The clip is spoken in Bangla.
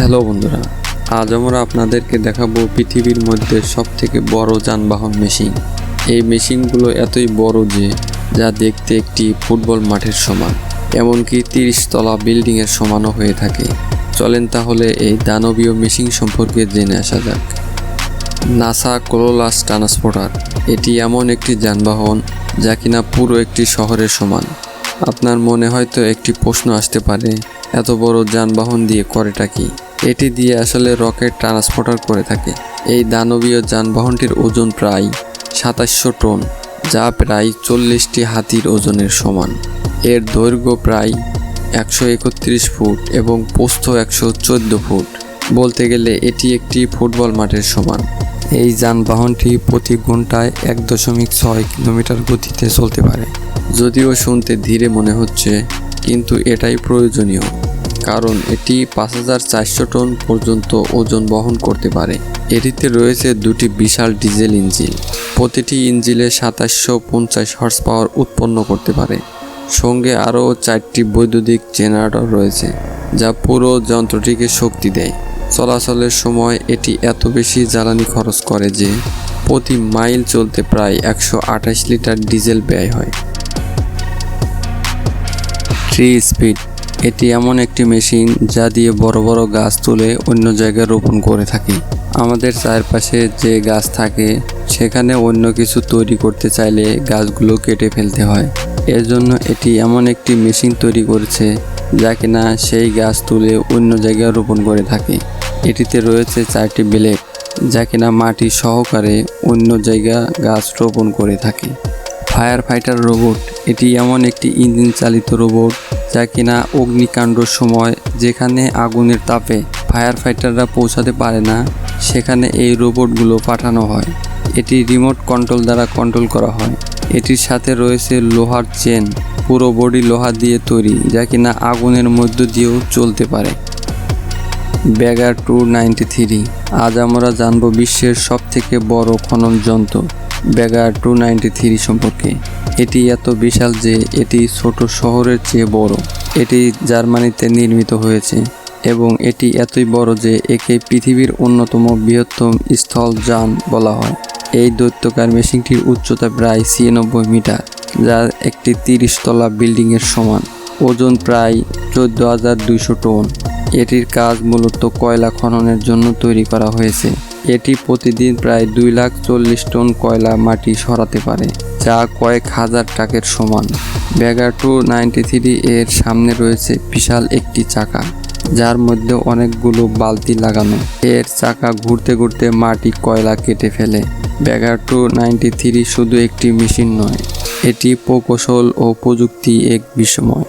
হ্যালো বন্ধুরা, আজ আমরা আপনাদেরকে দেখাবো পৃথিবীর মধ্যে সব থেকে বড় যানবাহন মেশিন। এই মেশিনগুলো এতই বড় যে, যা দেখতে একটি ফুটবল মাঠের সমান, এমনকি তিরিশ তলা বিল্ডিংয়ের সমানও হয়ে থাকে। চলেন তাহলে এই দানবীয় মেশিন সম্পর্কে জেনে আসা যাক। নাসা কোলোলাস ট্রান্সপোর্টার, এটি এমন একটি যানবাহন যা কিনা পুরো একটি শহরের সমান। আপনার মনে হয়তো একটি প্রশ্ন আসতে পারে, এত বড় যানবাহন দিয়ে করেটা কি? এটি দিয়ে আসলে রকেট ট্রান্সপোর্টার করে থাকে। এই দানবীয় যানবাহনটির ওজন প্রায় সাতাশশো টন, যা প্রায় চল্লিশটি হাতির ওজনের সমান। এর দৈর্ঘ্য প্রায় একশো একত্রিশ ফুট এবং প্রস্থ একশো চোদ্দ ফুট। বলতে গেলে এটি একটি ফুটবল মাঠের সমান। এই যানবাহনটি প্রতি ঘন্টায় এক দশমিক ছয় কিলোমিটার গতিতে চলতে পারে। যদিও শুনতে ধীরে মনে হচ্ছে, কিন্তু এটাই প্রয়োজনীয়। কারণ এটি পাঁচ হাজার চারশো টন পর্যন্ত ওজন বহন করতে পারে। এটিতে রয়েছে দুটি বিশাল ডিজেল ইঞ্জিন। প্রতিটি ইঞ্জিনে সাতাশশো পঞ্চাশ হর্স পাওয়ার উৎপন্ন করতে পারে। সঙ্গে আরও চারটি বৈদ্যুতিক জেনারেটর রয়েছে, যা পুরো যন্ত্রটিকে শক্তি দেয়। চলাচলের সময় এটি এত বেশি জ্বালানি খরচ করে যে প্রতি মাইল চলতে প্রায় একশো আঠাশ লিটার ডিজেল ব্যয় হয়। ট্রি স্পিড এটি এমন একটি মেশিন যা দিয়ে বড় বড় গাছ তুলে অন্য জায়গায় রোপণ করে থাকি। আমাদের চারপাশে যে গাছ থাকে, সেখানে অন্য কিছু তৈরি করতে চাইলে গাছগুলো কেটে ফেলতে হয়। এর জন্য এটি এমন একটি মেশিন তৈরি করেছে যা কিনা সেই গাছ তুলে অন্য জায়গায় রোপণ করে থাকে। এটিতে রয়েছে চারটি ব্লেড যা কিনা মাটি সহকারে অন্য জায়গা গাছ রোপণ করে থাকে। ফায়ার ফাইটার রোবট, এটি এমন একটি ইঞ্জিন চালিত রোবট যা কিনা অগ্নিকাণ্ডর সময় যেখানে আগুনের তাপে ফায়ার ফাইটাররা পৌঁছাতে পারে না, সেখানে এই রোবটগুলো পাঠানো হয়। এটি রিমোট কন্ট্রোল দ্বারা কন্ট্রোল করা হয়। এটির সাথে রয়েছে লোহার চেন পুরো বডি লোহা দিয়ে তৈরি, যা কিনা আগুনের মধ্য দিয়েও চলতে পারে। ব্যাগার টু নাইনটি থ্রি আজ আমরা জানব বিশ্বের সবথেকে বড় খনন যন্ত্র ব্যাগার টু নাইনটি থ্রি সম্পর্কে। এটি এত বিশাল যে এটি ছোট শহরের চেয়ে বড়। এটি জার্মানিতে নির্মিত হয়েছে এবং এটি এতই বড় যে একে পৃথিবীর অন্যতম বৃহত্তম স্থলযান বলা হয়। এই দৈত্যকার মেশিনটির উচ্চতা প্রায় ছিয়ানব্বই মিটার, যা একটি তিরিশ তলা বিল্ডিংয়ের সমান। ওজন প্রায় চোদ্দ হাজার দুইশো টন। এটির কাজ মূলত কয়লা খননের জন্য তৈরি করা হয়েছে। এটি প্রতিদিন প্রায় দুই লাখ চল্লিশ টন কয়লা মাটি সরাতে পারে। যা কয়েক হাজার টাকের সমান। ব্যাগার টু নাইনটি থ্রি এর সামনে রয়েছে বিশাল একটি চাকা, যার মধ্যে অনেকগুলো বালতি লাগানো। এর চাকা ঘুরতে ঘুরতে মাটি কয়লা কেটে ফেলে। ব্যাগার টু নাইনটি থ্রি শুধু একটি মেশিন নয়, এটি প্রকৌশল ও প্রযুক্তি এক বিস্ময়।